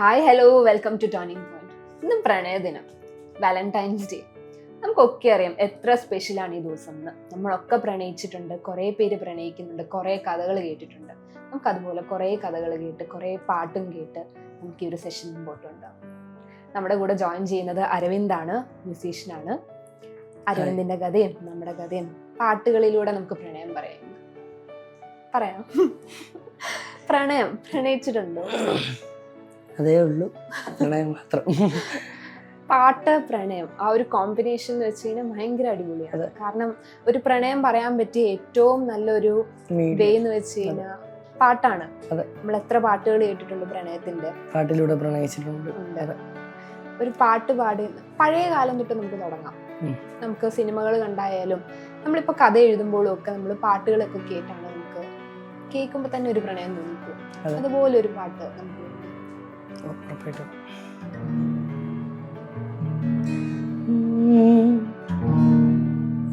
Hi hello welcome to turning point ഇന്ന് പ്രണയദിനം Valentine's day നമുക്കൊക്കെ അറിയാം എത്ര സ്പെഷ്യലാണ് ഈ ദിവസം എന്ന്. നമ്മളൊക്കെ പ്രണയിച്ചിട്ടുണ്ട് കുറേ പേര് പ്രണയിക്കുന്നുണ്ട് കുറേ കഥകൾ കേട്ടിട്ടുണ്ട്. നമുക്കതുപോലെ കുറേ കഥകൾ കേട്ട് കുറേ പാട്ടും കേട്ട് നമുക്ക് ഈ ഒരു സെഷൻ മുമ്പോട്ടുണ്ട് നമ്മുടെ കൂടെ ജോയിൻ ചെയ്യുന്നത് അരവിന്ദാണ് മ്യൂസീഷ്യനാണ് അരവിന്ദിന്റെ കഥയും നമ്മുടെ കഥയും പാട്ടുകളിലൂടെ നമുക്ക് പ്രണയം പറയാം. പറയാം. പ്രണയം പ്രണയിച്ചിട്ടുണ്ടോ? അതേ ഉള്ളൂ. പ്രണയം മാത്രം. പാട്ട് പ്രണയം. ആ ഒരു കോമ്പിനേഷൻ എന്ന് വെച്ച് കഴിഞ്ഞാൽ ഭയങ്കര അടിപൊളിയാണ്. കാരണം ഒരു പ്രണയം പറയാൻ പറ്റിയ ഏറ്റവും നല്ലൊരു വേ എന്ന് വെച്ച് കഴിഞ്ഞാൽ പാട്ടാണ്. നമ്മൾ എത്ര പാട്ടുകൾ കേട്ടിട്ടുണ്ട് പ്രണയത്തിന്റെ പാട്ടിലൂടെ പ്രണയിച്ചിട്ടുണ്ട്. ഒരു പാട്ട് പാടി പഴയ കാലം തൊട്ട് നമുക്ക് തുടങ്ങാം. നമുക്ക് സിനിമകൾ കണ്ടായാലും നമ്മളിപ്പോ കഥ എഴുതുമ്പോഴും ഒക്കെ നമ്മൾ പാട്ടുകളൊക്കെ കേട്ടാണ് നമുക്ക് കേൾക്കുമ്പോൾ തന്നെ ഒരു പ്രണയം തോന്നിപ്പോ അതെ. അതുപോലെ ഒരു പാട്ട് നമുക്ക് ഉറപ്പായിട്ടും.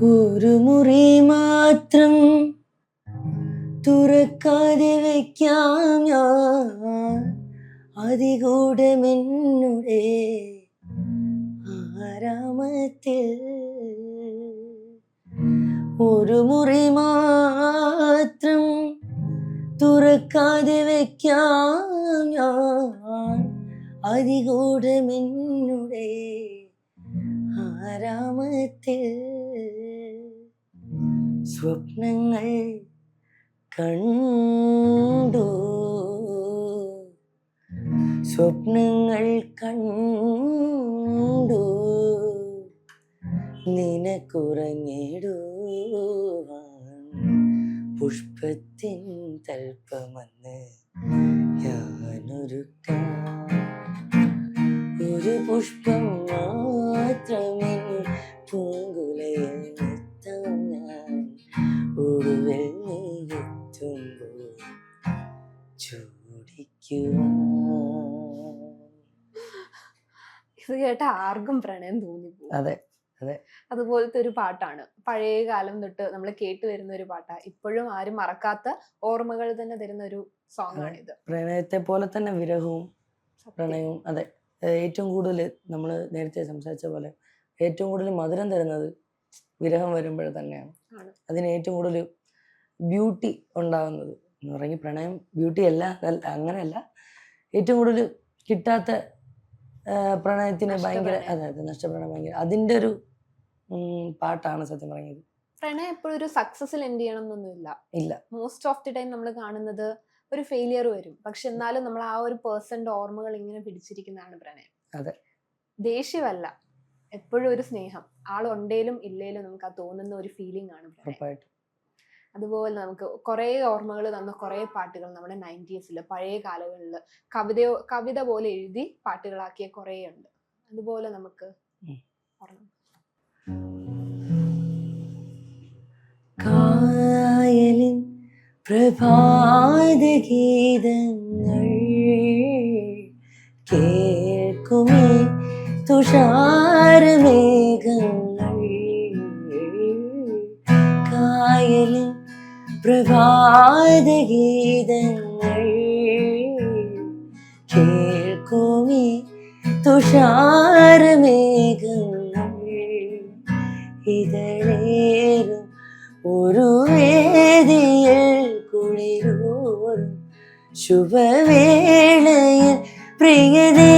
ഒരു മുറി മാത്രം തുറക്കാതെ വയ്ക്കാം ഞാൻ. അതികൂടമെന്നുടെ ആരാമത്തിൽ. ഒരു മുറി മാത്രം തുറക്കാതെ വെക്കാം ഞാൻ. ആരാമത്തിൽ? സ്വപ്നങ്ങൾ കണ്ടു. സ്വപ്നങ്ങൾ കണ്ടു. നിനക്കുറങ്ങിടുവാൻ പുഷ്പത്തിൻ തൽപ്പമെന്ന് ഒരു പുഷ്പം മാത്രമേ പൂങ്കുലയിൽ നിർത്താം ഞാൻ ഒടുവിൽ നീ എത്തുമ്പോൾ ചൂടിക്കുവാൻ ഇത് കേട്ട ആർക്കും പ്രണയം തോന്നി അതെ. അതുപോലത്തെ ഒരു പാട്ടാണ്. പഴയ കാലം തൊട്ട് നമ്മൾ കേട്ട് വരുന്ന ഒരു പാട്ടാണ് ഇപ്പോഴും ആരും മറക്കാത്ത ഓർമ്മകൾ തന്നെ തരുന്ന ഒരു സോങ് ആണ് ഇത് പ്രണയത്തെ പോലെ തന്നെ വിരഹവും പ്രണയവും അതെ. ഏറ്റവും കൂടുതൽ നമ്മൾ നേരത്തെ സംസാരിച്ച പോലെ ഏറ്റവും കൂടുതൽ മധുരം തരുന്നത് വിരഹം വരുമ്പോൾ തന്നെയാണ്. അതിന് ഏറ്റവും കൂടുതൽ ബ്യൂട്ടി ഉണ്ടാകുന്നത് എന്ന് പറഞ്ഞാൽ പ്രണയം ബ്യൂട്ടി അല്ല അങ്ങനെയല്ല. ഏറ്റവും കൂടുതൽ കിട്ടാത്ത പ്രണയത്തിന് ഭയങ്കര. അതെ അതെ നഷ്ടപ്രണയം ഭയങ്കര. അതിന്റെ ഒരു പാട്ടാണ് സത്യം പറഞ്ഞത്. പ്രണയം എപ്പോഴും ഒരു സക്സസിൽ എൻഡ് ചെയ്യണം എന്നൊന്നുമില്ല ഇല്ല. മോസ്റ്റ് ഓഫ് ദി ടൈം നമ്മൾ കാണുന്നത് ഒരു ഫെയിലിയർ വരും. പക്ഷെ എന്നാലും നമ്മൾ ആ ഒരു പേഴ്സന്റെ ഓർമ്മകൾ ഇങ്ങനെ പിടിച്ചിരിക്കുന്നതാണ് പ്രണയം. അതെ. ദേഷ്യമല്ല. എപ്പോഴും ഒരു സ്നേഹം. ആൾ ഉണ്ടേലും ഇല്ലേലും നമുക്ക് ആ തോന്നുന്ന ഒരു ഫീലിംഗ് ആണ് പ്രണയം. ഉറപ്പായിട്ടും. അതുപോലെ നമുക്ക് കുറേ ഓർമ്മകൾ തന്ന കുറേ പാട്ടുകൾ നമ്മുടെ നയന്റീസിൽ പഴയ കാലങ്ങളിൽ കവിതയോ കവിത പോലെ എഴുതി പാട്ടുകളാക്കിയ കുറേ ഉണ്ട്. അതുപോലെ നമുക്ക് കായലിൻ പ്രഭാത ഗീതങ്ങൾ കേൾക്കുമേ തുഷാരമേഘങ്ങൾ പ്രഭാത ഗീതങ്ങൾ കേൾക്കുമേ തുഷാരമേഘങ്ങൾ. ഇതളേറും ഒരു വേദിയിൽ കുളിരോറും ശുഭവേളയിൽ പ്രിയതേ.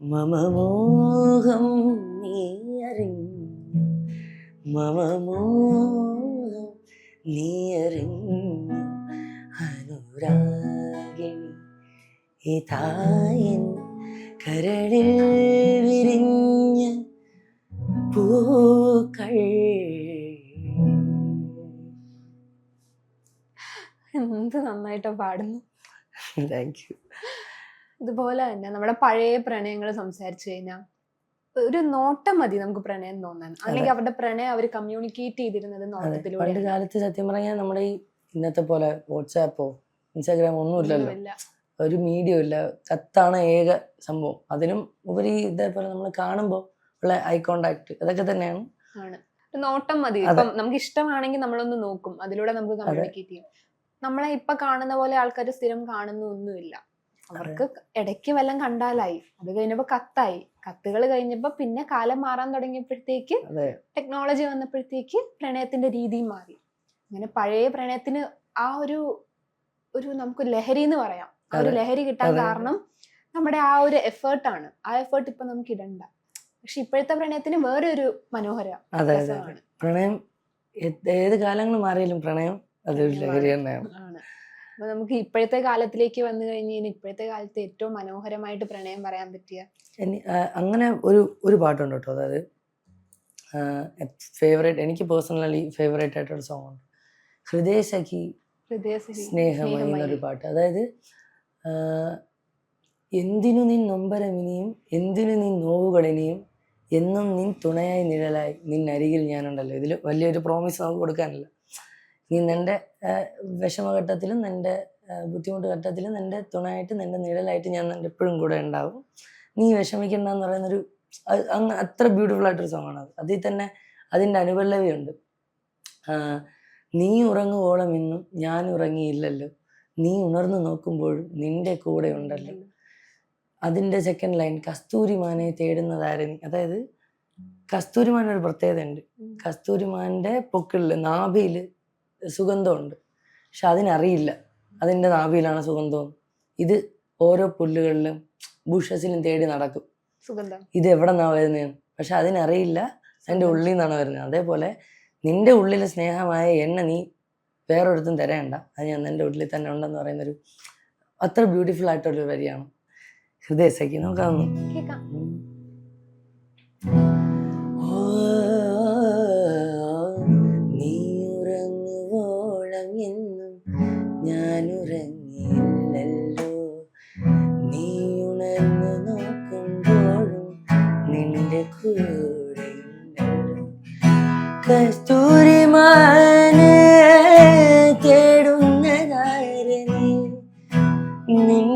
മമ ഇതായൻ കരളിൽ വിരിഞ്ഞ പൂക്കൾ. എന്ത് നന്നായിട്ട് പാടുന്നു. താങ്ക് യു ഇതുപോലെ തന്നെ നമ്മുടെ പഴയ പ്രണയങ്ങൾ സംസാരിച്ചു കഴിഞ്ഞാൽ ഒരു നോട്ടം മതി നമുക്ക് പ്രണയം തോന്നാൻ. അല്ലെങ്കിൽ അവരുടെ പ്രണയം അവർ കമ്മ്യൂണിക്കേറ്റ് ചെയ്തിരുന്നത് നോട്ടത്തിലൂടെ പണ്ട് കാലത്ത് സത്യം പറഞ്ഞാൽ നമ്മുടെ ഈ ഇന്നത്തെ പോലെ വാട്സാപ്പോ ഇൻസ്റ്റാഗ്രാമോ ഒന്നും ഇല്ലല്ലോ. ഒരു മീഡിയ ഇല്ല. കത്താണ് ഏക സംഭവം. അതിനും ഉപരി ഇതേപോലെ നമ്മൾ കാണുമ്പോൾ ഉള്ള ഐ കോണ്ടാക്ട് അതൊക്കെ തന്നെയാണ്. നോട്ടം മതി. ഇപ്പം നമുക്ക് ഇഷ്ടമാണെങ്കിൽ നമ്മളൊന്ന് നോക്കും. അതിലൂടെ നമുക്ക് കമ്മ്യൂണിക്കേറ്റ് ചെയ്യാം. നമ്മളെ ഇപ്പൊ കാണുന്ന പോലെ ആൾക്കാർ സ്ഥിരം കാണുന്ന ഒന്നുമില്ല അവർക്ക് ഇടയ്ക്ക് വല്ലതും കണ്ടാലായി. അത് കഴിഞ്ഞപ്പോ കത്തായി. കത്തുകൾ കഴിഞ്ഞപ്പോ പിന്നെ കാലം മാറാൻ തുടങ്ങിയപ്പോഴത്തേക്ക് ടെക്നോളജി വന്നപ്പോഴത്തേക്ക് പ്രണയത്തിന്റെ രീതി മാറി. അങ്ങനെ പഴയ പ്രണയത്തിന് ആ ഒരു ഒരു നമുക്ക് ലഹരി എന്ന് പറയാം. ആ ഒരു. ലഹരി കിട്ടാൻ കാരണം നമ്മുടെ ആ ഒരു എഫേർട്ടാണ് ആ എഫേർട്ട് ഇപ്പൊ നമുക്ക് ഇടണ്ട. പക്ഷെ ഇപ്പോഴത്തെ പ്രണയത്തിന് വേറെ ഒരു മനോഹര അതെ അതെ പ്രണയം ഏത് കാലങ്ങളും കാലങ്ങൾ മാറിയാലും പ്രണയം അതൊരു ലഹരി തന്നെയാണ്. ആണ്. അപ്പൊ നമുക്ക് ഇപ്പോഴത്തെ കാലത്തിലേക്ക് വന്നു കഴിഞ്ഞ് കഴിഞ്ഞാൽ ഇപ്പോഴത്തെ കാലത്ത് ഏറ്റവും മനോഹരമായിട്ട് പ്രണയം പറയാൻ പറ്റിയ അങ്ങനെ ഒരു ഒരു പാട്ടുണ്ട് കേട്ടോ. അതായത് ഫേവറേറ്റ് എനിക്ക് പേഴ്സണലി ഫേവറേറ്റ് ആയിട്ടൊരു സോങ് ഉണ്ട്. ഹൃദയ സഖി സ്നേഹമായി എന്നൊരു പാട്ട്. അതായത് എന്തിനു നിൻ നൊമ്പരമിനിയും എന്തിനു നിൻ നോവുകളിനിയും എന്നും നിൻ തുണയായി നിഴലായി നിൻ അരികിൽ ഞാനുണ്ടല്ലോ. ഇതിൽ വലിയൊരു പ്രോമിസ് നമുക്ക് കൊടുക്കാനില്ല. നീ നിന്റെ വിഷമഘട്ടത്തിലും നിന്റെ ബുദ്ധിമുട്ട് ഘട്ടത്തിലും നിന്റെ തുണയായിട്ട് നിന്റെ നിഴലായിട്ട് ഞാൻ നിന്റെ എപ്പോഴും കൂടെ ഉണ്ടാവും. നീ വിഷമിക്കണ്ട എന്ന് പറയുന്നൊരു അങ്ങ് അത്ര ബ്യൂട്ടിഫുൾ ആയിട്ടൊരു സോങ്ങാണ് അത്. അതിൽ തന്നെ അതിന്റെ അനുപല്ലവിയുണ്ട്. നീ ഉറങ്ങുവോളം ഇന്നും ഞാൻ ഉറങ്ങിയില്ലല്ലോ. നീ ഉണർന്നു നോക്കുമ്പോൾ നിന്റെ കൂടെ ഉണ്ടല്ലോ. അതിന്റെ സെക്കൻഡ് ലൈൻ കസ്തൂരിമാനെ തേടുന്നതായിരുന്നു അതായത് കസ്തൂരിമാൻ ഒരു പ്രത്യേകത ഉണ്ട് കസ്തൂരിമാന്റെ പൊക്കിളിൽ നാഭിയിൽ സുഗന്ധമുണ്ട്. പക്ഷെ അതിനറിയില്ല. അതിന്റെ നാഭിയിലാണ് സുഗന്ധവും ഇത് ഓരോ പുല്ലുകളിലും ബുഷസിലും തേടി നടക്കും. സുഗന്ധം. ഇത് എവിടെ നിന്നാണ് വരുന്നതെന്ന്. പക്ഷെ അതിനറിയില്ല. എന്റെ ഉള്ളിൽ നിന്നാണ് വരുന്നത്. അതേപോലെ നിന്റെ ഉള്ളിലെ സ്നേഹമായ എണ്ണ നീ വേറൊരിടത്തും തരേണ്ട. അത് ഞാൻ എന്റെ ഉള്ളിൽ തന്നെ ഉണ്ടെന്ന് പറയുന്നൊരു അത്ര ബ്യൂട്ടിഫുൾ ആയിട്ടൊരു വരിയാണ്. ഹൃദയസഖി ഓ, നീ ഉറങ്ങുവോളം എന്നും ഞാൻ ഉറങ്ങിയില്ലല്ലോ. നീ ഉണർന്നു നോക്കുമ്പോഴും നിന്റെ കൂടെയുണ്ടല്ലോ കസ്തൂരിമാനെ 你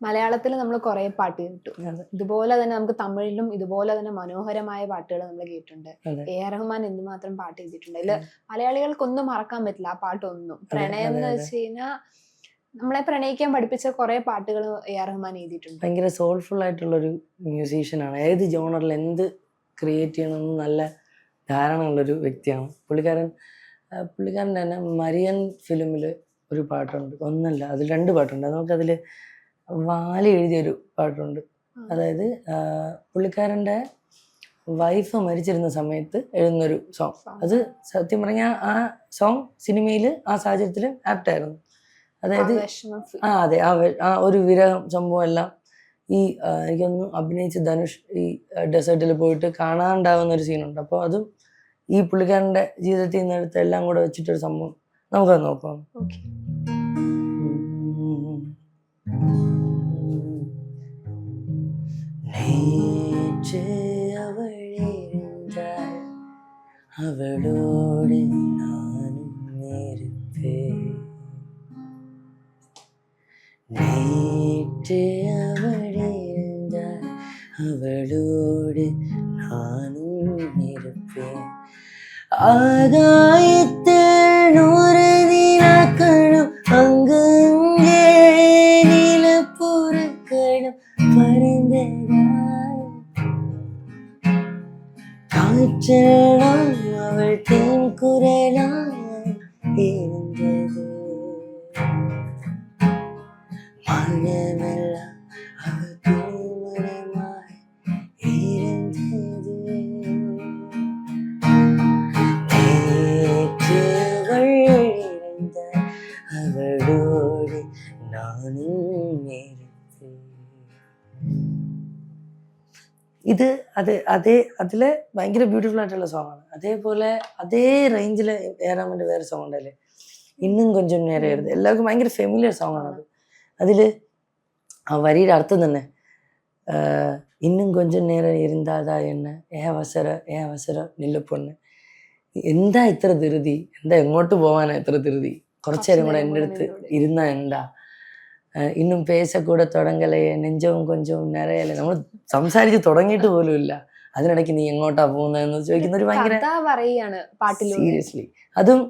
മലയാളത്തിൽ നമ്മൾ കുറെ പാട്ട് കേട്ടു. ഇതുപോലെ തന്നെ നമുക്ക് തമിഴിലും ഇതുപോലെ തന്നെ മനോഹരമായ പാട്ടുകൾ നമ്മൾ കേട്ടിട്ടുണ്ട്. എ ആർ റഹ്മാൻ എന്തുമാത്രം പാട്ട് ചെയ്തിട്ടുണ്ട് അതിൽ മലയാളികൾക്കൊന്നും മറക്കാൻ പറ്റില്ല ആ പാട്ടൊന്നും. പ്രണയം എന്ന്. വെച്ച് കഴിഞ്ഞാൽ നമ്മളെ പ്രണയിക്കാൻ പഠിപ്പിച്ച കുറെ പാട്ടുകൾ എ ആർ റഹ്മാൻ എഴുതിയിട്ടുണ്ട്. ഭയങ്കര സോൾഫുൾ ആയിട്ടുള്ള ഒരു മ്യൂസീഷ്യൻ ആണ്. ഏത് ജോണറിൽ എന്ത് ക്രിയേറ്റ് ചെയ്യണമെന്ന് നല്ല ധാരണയുള്ളൊരു വ്യക്തിയാണ്. പുള്ളിക്കാരൻ പുള്ളിക്കാരൻ തന്നെ മരിയൻ ഫിലിമിൽ ഒരു പാട്ടുണ്ട്. ഒന്നല്ല അതിൽ രണ്ട് പാട്ടുണ്ട്. നമുക്കതിൽ വാലി എഴുതിയൊരു പാട്ടുണ്ട്. അതായത് പുള്ളിക്കാരന്റെ വൈഫ് മരിച്ചിരുന്ന സമയത്ത് എഴുതുന്നൊരു സോങ്. അത് സത്യം പറഞ്ഞാൽ ആ സോങ് സിനിമയിൽ ആ സാഹചര്യത്തിൽ ആപ്റ്റായിരുന്നു. അതായത് ആ അതെ ആ ഒരു വിരഹം സംഭവം എല്ലാം ഈ എനിക്കൊന്ന് അഭിനയിച്ച് ധനുഷ് ഈ ഡെസേർട്ടിൽ പോയിട്ട് കാണാണ്ടാവുന്ന ഒരു സീനുണ്ട് അപ്പോൾ അതും ഈ പുള്ളിക്കാരന്റെ ജീവിതത്തിൽ നിന്നെടുത്ത് എല്ലാം കൂടെ വെച്ചിട്ടൊരു സംഭവം നമുക്കത് നോക്കാം. ഓക്കെ. അവളെഴുതാൽ അവളോട് ഞാനും അവൾ அவளோடு நானும் இருப்பேன். ஆகாயத்தில் അത് അതേ അതിലെ ഭയങ്കര ബ്യൂട്ടിഫുൾ ആയിട്ടുള്ള സോങ്ങാണ് അതേപോലെ അതേ റേഞ്ചിൽ ഏറാമന്റെ വേറെ സോങ് ഉണ്ടല്ലേ ഇന്നും കൊഞ്ചം നേരെ എഴുതി എല്ലാവർക്കും ഭയങ്കര ഫെമിലിയർ സോങ്ങാണ് അത്. അതിൽ ആ വരിയുടെ അർത്ഥം തന്നെ ഇന്നും കൊഞ്ചം നേരം ഇരുന്നാതാ എന്നെ ഏ അവസരം ഏ അവസരം നില്ലപ്പൊണ്ണ് എന്താ ഇത്ര ധൃതി? എന്താ എങ്ങോട്ട് പോകാനാ ഇത്ര ധൃതി? കുറച്ചേരം കൂടെ എന്റെ അടുത്ത് ഇരുന്നാ എന്താ? ഇന്നും പേശക്കൂടെ തുടങ്ങലേ നെഞ്ചവും കൊഞ്ചവും നിറയല്ലേ നമ്മൾ സംസാരിച്ച് തുടങ്ങിയിട്ട് പോലും ഇല്ല. അതിനിടയ്ക്ക് നീ എങ്ങോട്ടാ പോകുന്നതെന്ന് ചോദിക്കുന്ന ഒരു ഭയങ്കര സീരിയസ്ലി അതും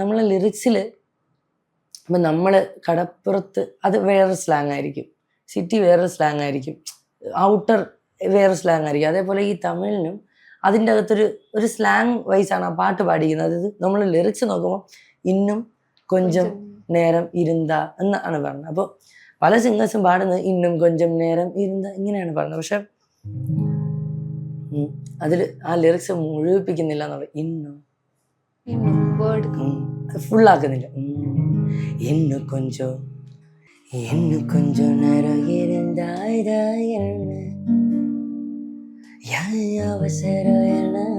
നമ്മളെ ലിറിക്സിൽ ഇപ്പം നമ്മൾ കടപ്പുറത്ത് അത് വേറൊരു സ്ലാങ് ആയിരിക്കും. സിറ്റി വേറൊരു സ്ലാങ് ആയിരിക്കും. ഔട്ടർ വേറെ സ്ലാങ് ആയിരിക്കും. അതേപോലെ ഈ തമിഴിനും അതിന്റെ അകത്തൊരു ഒരു സ്ലാങ് വൈസാണ് ആ പാട്ട് പാടിക്കുന്നത്. അതായത് നമ്മൾ ലിറിക്സ് നോക്കുമ്പോൾ ഇന്നും കൊഞ്ചം. നേരം ഇരുന്ത എന്നാണ് പറഞ്ഞത്. അപ്പോൾ പല സിംഗേഴ്സും പാടുന്നത് ഇന്നും കൊഞ്ചം നേരം ഇരുന്ന ഇങ്ങനെയാണ് പറഞ്ഞത്. പക്ഷെ അതിൽ ആ ലിറിക്സ് മുഴുവിപ്പിക്കുന്നില്ല എന്നുള്ളത് ഇന്നും ഫുള്ളാക്കുന്നില്ല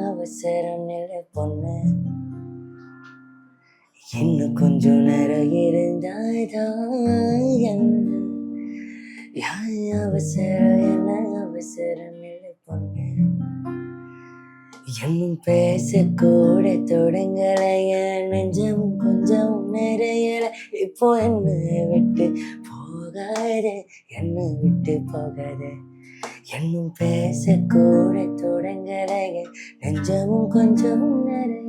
അവസരം പൊന്ന്. இன்னும் கொஞ்சம் நேரம் இருந்தாய்தா என்ன அவசரம் என்ன அவசரம் இல்லை பொண்ணு. இன்னும் பேசக்கூட தொடங்கலைய நெஞ்சம் கொஞ்சம் நிறையல. இப்போ என்ன விட்டு போகாத என்ன விட்டு போகாத. இன்னும் பேசக்கூட தொடங்கலைய நெஞ்சமும் கொஞ்சம் நிறைய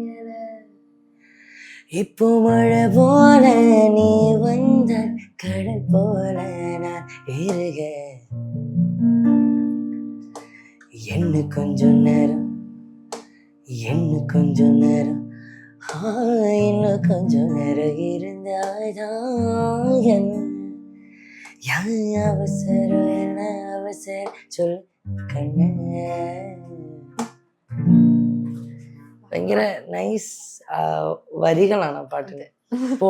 இப்போ மழை போல நீ வந்த கடல் போல நான் இருக என்ன கொஞ்சம் நேரம் என்ன கொஞ்சம் நேரம்? இன்னும் கொஞ்சம் நேரம் இருந்தாதான் என்ன? அவசரம் என்ன அவசரம்? சொல் கண்ண. ഭയങ്കര നൈസ് വരികളാണ് ആ പാട്ടിന് ഇപ്പോ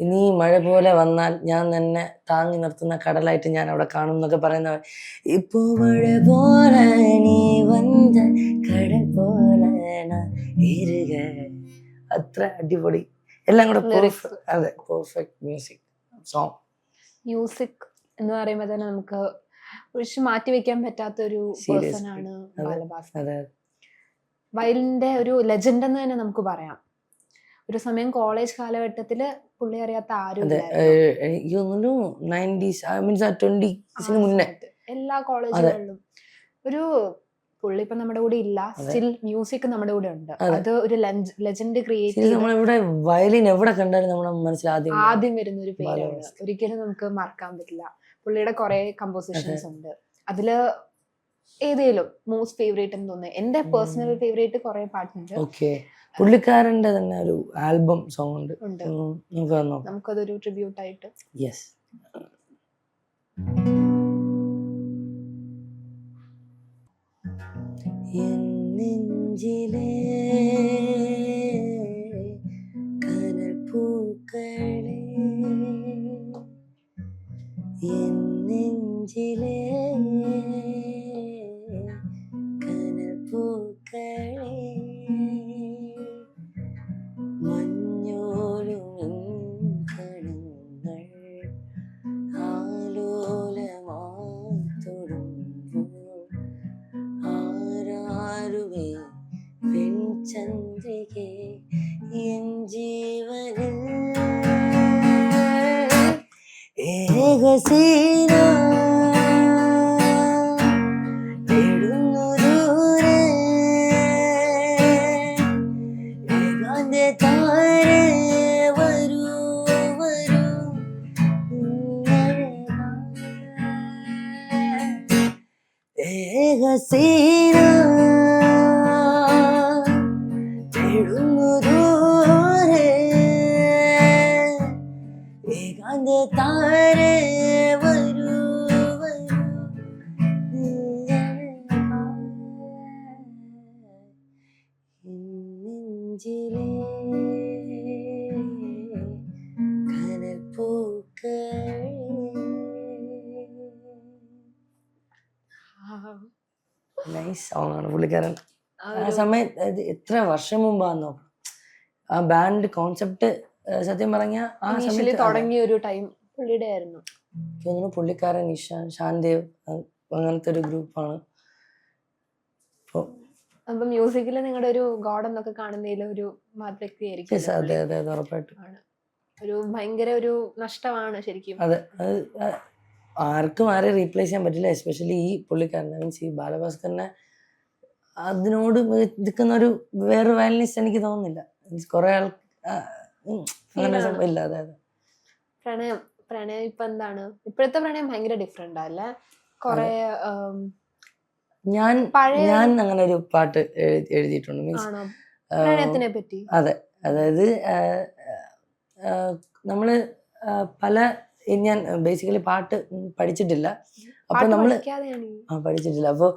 ഇനി മഴ പോലെ വന്നാൽ ഞാൻ തന്നെ താങ്ങി നിർത്തുന്ന കടലായിട്ട് ഞാൻ അവിടെ കാണും എന്നൊക്കെ പറയുന്ന ഇപ്പോ മഴ പോലെ നീ വന്ന കടൽ പോലെ അത്ര അടിപൊളി. എല്ലാം കൂടെ അതെ പെർഫെക്റ്റ് മ്യൂസിക് സോങ് മ്യൂസിക് എന്ന് പറയുമ്പോൾ തന്നെ നമുക്ക് ഒഴിച്ച് മാറ്റി വെക്കാൻ പറ്റാത്ത ഒരു സീരിയസ് പേഴ്സൺ ആണ്. ബാലഭാസ്കർ. അതെ വയലിന്റെ ഒരു ലെജൻഡ് എന്ന് തന്നെ നമുക്ക് പറയാം. ഒരു സമയം കോളേജ് കാലഘട്ടത്തിൽ പുള്ളി അറിയാത്ത ആരും മീൻസ് മുന്നേ. എല്ലാ കോളേജുകളിലും ഒരു പുള്ളി ഇപ്പൊ നമ്മുടെ കൂടെ ഇല്ല. സ്റ്റിൽ മ്യൂസിക് നമ്മുടെ കൂടെ ഉണ്ട്. അത്. ഒരു ലെജൻഡ് ക്രിയേറ്റ് നമ്മളിവിടെ വയലിൻ എവിടെ കണ്ടാലും നമ്മുടെ മനസ്സിൽ ആദ്യം ആദ്യം വരുന്ന ഒരു പേരാണ്. ഒരിക്കലും നമുക്ക് മറക്കാൻ പറ്റില്ല. പുള്ളിയുടെ കുറെ കമ്പോസിഷൻസ് ഉണ്ട്. അതിൽ ഏതേലും മോസ്റ്റ് ഫേവറേറ്റ് എന്ന് തോന്നുന്നത് എന്റെ. പേഴ്സണൽ ഫേവറേറ്റ് കുറെ പാട്ടുണ്ട്. ഓക്കെ പുള്ളിക്കാരന്റെ തന്നെ ഒരു ആൽബം സോങ് ഉണ്ട്. നമുക്ക് നമുക്കതൊരു ട്രിബ്യൂട്ട് ആയിട്ട്. യെസ് നെഞ്ചിലെ നൈസ് സോങ് ആണ് പുള്ളിക്കാരൻ. ആ സമയത്ത് എത്ര വർഷം മുമ്പാന്നോ? ആ ബാൻഡ് കോൺസെപ്റ്റ് സത്യം പറഞ്ഞ ആ സമയത്ത് തുടങ്ങിയ ഒരു ടൈം പുള്ളിയുടെ ആയിരുന്നു. തോന്നുന്നു പുള്ളിക്കാരൻ ഇഷാൻ ശാന്തേവ് അങ്ങനത്തെ ഒരു ഗ്രൂപ്പാണ് അപ്പൊ മ്യൂസിക്കിൽ നിങ്ങളുടെ ഒരു ഗോഡ് എന്നൊക്കെ കാണുന്നതിൽ ഒരു മഹത് വ്യക്തിയായിരിക്കും അതെ അതെ അതെ ഉറപ്പായിട്ടും. ഒരു ഭയങ്കര ഒരു നഷ്ടമാണ് ശരിക്കും. അതെ ആർക്കും ആരെയും റീപ്ലേസ് ചെയ്യാൻ പറ്റില്ല എസ്പെഷ്യലി ഈ പുള്ളിക്കാരനെ മീൻസ് ഈ ബാലഭാസ്കറിനെ. അതിനോട് നിൽക്കുന്ന ഒരു വേറെ വയലിനിസ്റ്റ് എനിക്ക് തോന്നുന്നില്ല. മീൻസ് കുറെ ആൾ അങ്ങനെ ഇല്ല അതെ അതെ. പ്രണയം പ്രണയം ഇപ്പൊ എന്താണ്? ഇപ്പോഴത്തെ പ്രണയം ഭയങ്കര ഡിഫറെന്റ് അല്ലേ? കൊറേ ഞാൻ ഞാൻ അങ്ങനെ ഒരു പാട്ട് എഴുതിയിട്ടുണ്ട് മീൻസ് പ്രണയത്തിനെ പറ്റി. അതെ അതായത് നമ്മൾ പല ഞാൻ ബേസിക്കലി പാട്ട് പഠിച്ചിട്ടില്ല. അപ്പൊ നമ്മൾ ആ പഠിച്ചിട്ടില്ല. അപ്പോൾ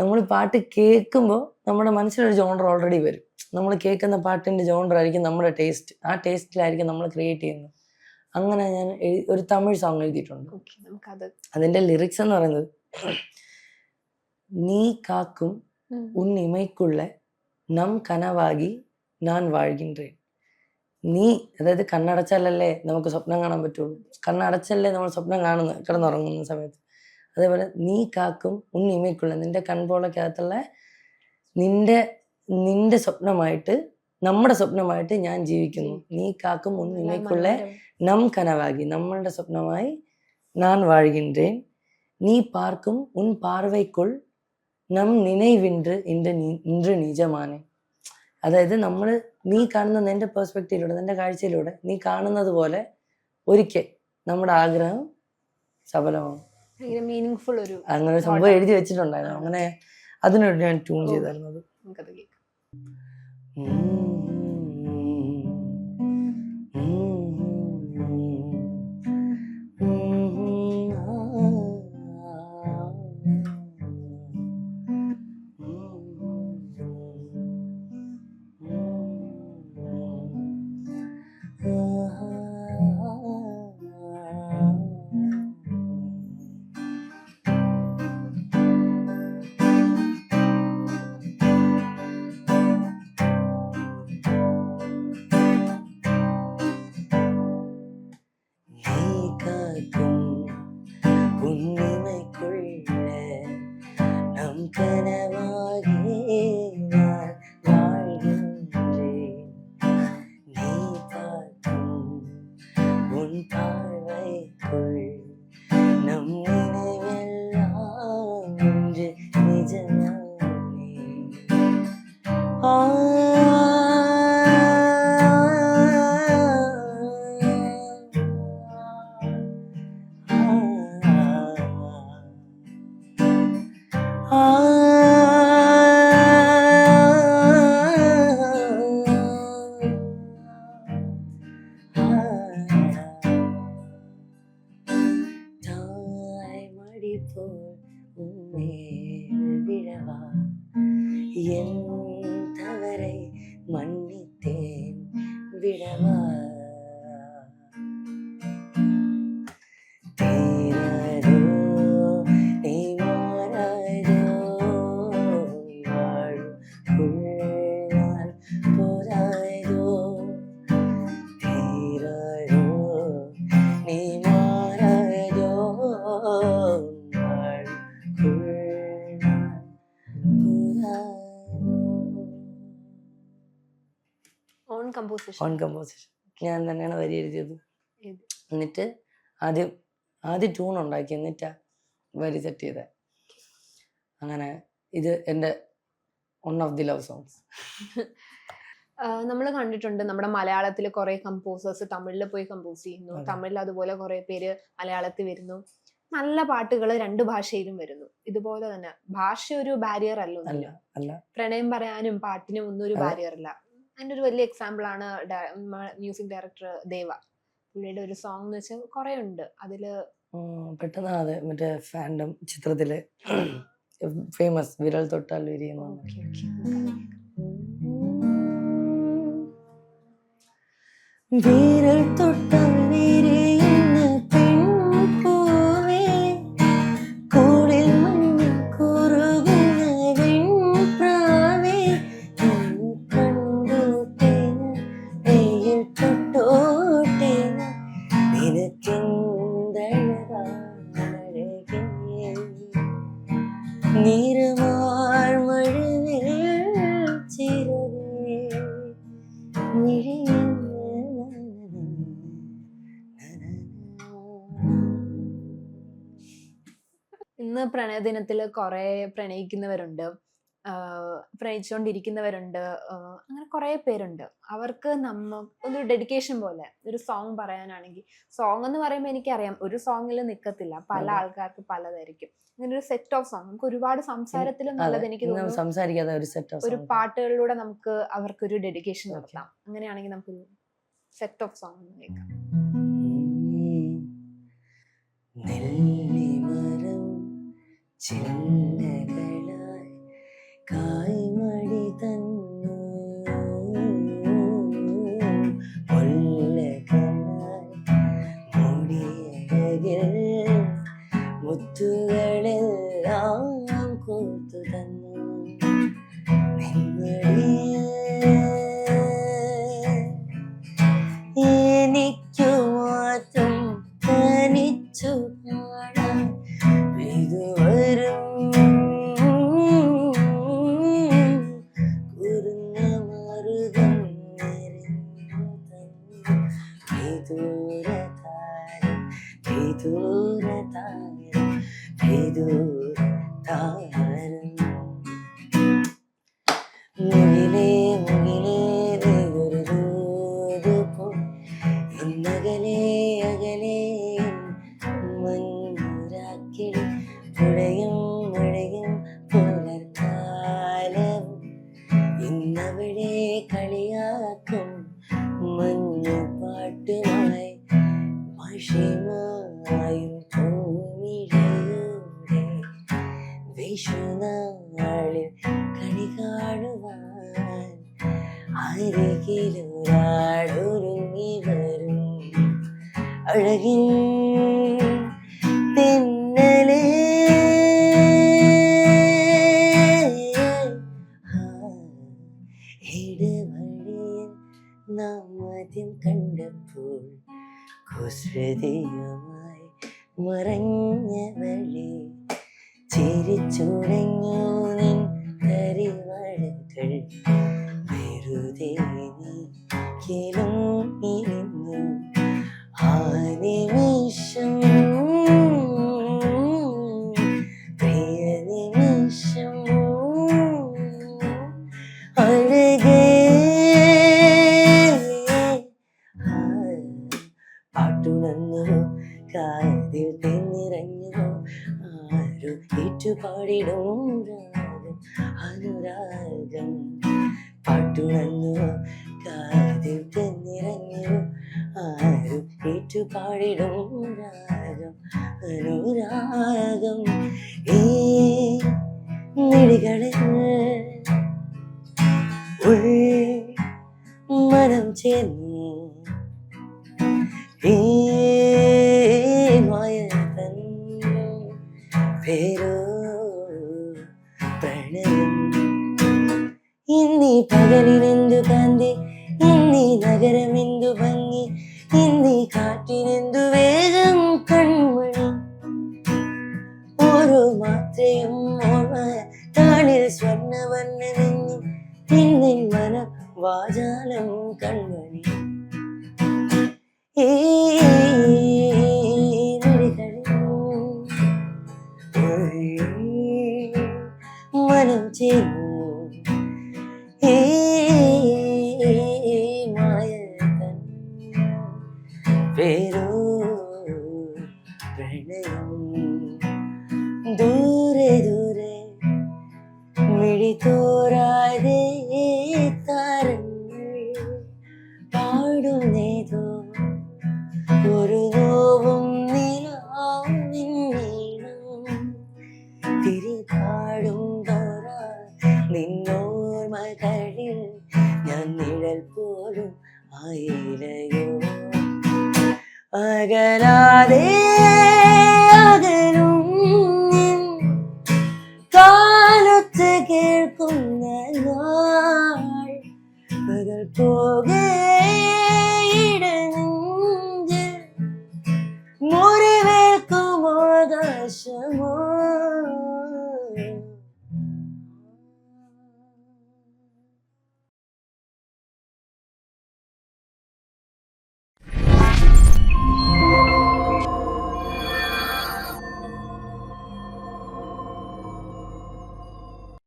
നമ്മൾ പാട്ട് കേൾക്കുമ്പോൾ നമ്മുടെ മനസ്സിലൊരു ജോണർ ഓൾറെഡി വരും. നമ്മൾ കേൾക്കുന്ന പാട്ടിന്റെ ജോണർ ആയിരിക്കും നമ്മുടെ ടേസ്റ്റ് ആ ടേസ്റ്റിലായിരിക്കും നമ്മൾ ക്രിയേറ്റ് ചെയ്യുന്നത്. അങ്ങനെ ഞാൻ ഒരു തമിഴ് സോങ് എഴുതിയിട്ടുണ്ട്. അതിന്റെ ലിറിക്സ് എന്ന് പറയുന്നത് നീ കാക്കും ഉൻ ഇമയ്ക്കുള്ള നം കനവാകി ഞാൻ വാഴുകിன்றേൻ നീ അതായത് കണ്ണടച്ചാലല്ലേ നമുക്ക് സ്വപ്നം കാണാൻ പറ്റുള്ളൂ. കണ്ണടച്ചല്ലേ നമ്മൾ സ്വപ്നം കാണുന്നത് കിടന്നുറങ്ങുന്ന സമയത്ത്. അതേപോലെ നീ കാക്കും ഉൻ ഇമയ്ക്കുള്ള നിന്റെ കൺപോളക്കകത്തുള്ള നിന്റെ നിന്റെ സ്വപ്നമായിട്ട് നമ്മുടെ സ്വപ്നമായിട്ട് ഞാൻ ജീവിക്കുന്നു. നീ കാക്കും ഉൻ ഇമയ്ക്കുള്ള നം കനവാകി. നമ്മളുടെ സ്വപ്നമായി ഞാൻ വാഴുകിன்றേൻ നീ പാർക്കും ഉൻ പാർവൈക്കുൾ നം നിലവിന്റെ ഇന്റെ ഇന്റെ നിജമാണ് അതായത് നമ്മൾ നീ കാണുന്ന നിന്റെ പെർസ്പെക്റ്റീവിലൂടെ നിന്റെ കാഴ്ചയിലൂടെ നീ കാണുന്നത് പോലെ ഒരിക്കൽ നമ്മുടെ ആഗ്രഹം സഫലമാവും. മീനിങ് ഒരു അങ്ങനെ സംഭവം എഴുതി വെച്ചിട്ടുണ്ടായിരുന്നു. അങ്ങനെ അതിനോട് ഞാൻ ട്യൂൺ. ചെയ്തായിരുന്നത് നമുക്കത് കേൾക്കാം Oh. ഓൺ കമ്പോസിഷൻ ഞാൻ തന്നെയാണ് വരി എഴുതിയത്. എന്നിട്ട് ആദ്യം ആദ്യം ട്യൂൺ ഉണ്ടാക്കി എന്നിട്ടാ വരി സെറ്റ് ചെയ്തത് അങ്ങനെ ഇത് എന്റെ one of the love songs നമ്മൾ കണ്ടിട്ടുണ്ട് നമ്മുടെ മലയാളത്തിൽ കുറെ കമ്പോസേഴ്സ് തമിഴിൽ പോയി കമ്പോസ് ചെയ്യുന്നു. തമിഴിൽ അതുപോലെ കുറെ പേര് മലയാളത്തിൽ വരുന്നു. നല്ല പാട്ടുകൾ രണ്ട് ഭാഷയിലും വരുന്നു. ഇതുപോലെ തന്നെ. ഭാഷ ഒരു ബാരിയർ അല്ല പ്രണയം പറയാനും പാട്ടിനും ഒന്നും ഒരു ബാരിയർ അല്ല. അതിന്റെ ഒരു വലിയ എക്സാമ്പിൾ ആണ് മ്യൂസിക് ഡയറക്ടർ ദേവ. പുള്ളിയുടെ ഒരു സോങ് എന്ന് വെച്ചാൽ കുറെ ഉണ്ട്. അതിൽ പെട്ടെന്ന് അതെ മറ്റേ ഫാൻഡം ചിത്രത്തിൽ ഫേമസ് വിരൽ തൊട്ടാൽ വിരിയുന്ന വിരൽ തൊട്ടാൽ പ്രണയദിനത്തിൽ കുറേ പ്രണയിക്കുന്നവരുണ്ട്. പ്രണയിച്ചുകൊണ്ടിരിക്കുന്നവരുണ്ട് അങ്ങനെ കുറേ പേരുണ്ട്. അവർക്ക് നമ്മ ഒരു ഡെഡിക്കേഷൻ പോലെ ഒരു സോങ് പറയാനാണെങ്കിൽ സോങ് എന്ന് പറയുമ്പോൾ എനിക്കറിയാം ഒരു സോങ്ങിൽ നിൽക്കത്തില്ല പല. ആൾക്കാർക്ക് പലതായിരിക്കും. അങ്ങനെ ഒരു സെറ്റ് ഓഫ് സോങ് നമുക്ക് ഒരുപാട് സംസാരത്തിലും നല്ലത് എനിക്ക് തോന്നുന്നു. ഒരു സെറ്റ് ഒരു പാട്ടുകളിലൂടെ നമുക്ക് അവർക്കൊരു ഡെഡിക്കേഷൻ. നടത്താം. അങ്ങനെയാണെങ്കിൽ നമുക്കൊരു സെറ്റ് ഓഫ് സോങ് കേൾക്കാം. നെല്ലിമരം ചില്ലകളായി കായ്മടി തന്നു. മുല്ലകളായി മുടിയഴകിൽ മുത്തുകളെല്ലാം കോർത്തു തന്നു. നിങ്ങളെ കാണുവാൻ അരികിലൊരാളൊരുങ്ങി വരും അഴകിൻ തിന്നലേ ഇടവഴിയിൽ നാം ആദ്യം കണ്ടപ്പോൾ കുസൃതിയുമായി മറഞ്ഞവളെ അനുരാഗം. പാട്ടുണന്നു കാതിൽ ആരു ഏറ്റുപാടിടും രാഗം അനുരാഗം. ഏ മിഴികളിൽ ഉൾ മനം ചേർന്നു ഈ പകലിനെന്തു കാന്തി? ഇന്നീ നഗരമെന്തു ഭംഗി? ഇന്നീ കാറ്റിനെന്തു വേഗം കൺമണി? ഓരോ മാത്രയും ഓർമ്മ താളിൽ സ്വർണവർണമെന്നും പിന്നിൻ മന തിരികാടുമ്പോഴ നിന്നോർമകളിൽ ഞാൻ നിഴൽ പോലും ആയിരയോ അകലാതെ അകലും കാലത്ത് കേൾക്കുന്ന പകൽ പോക.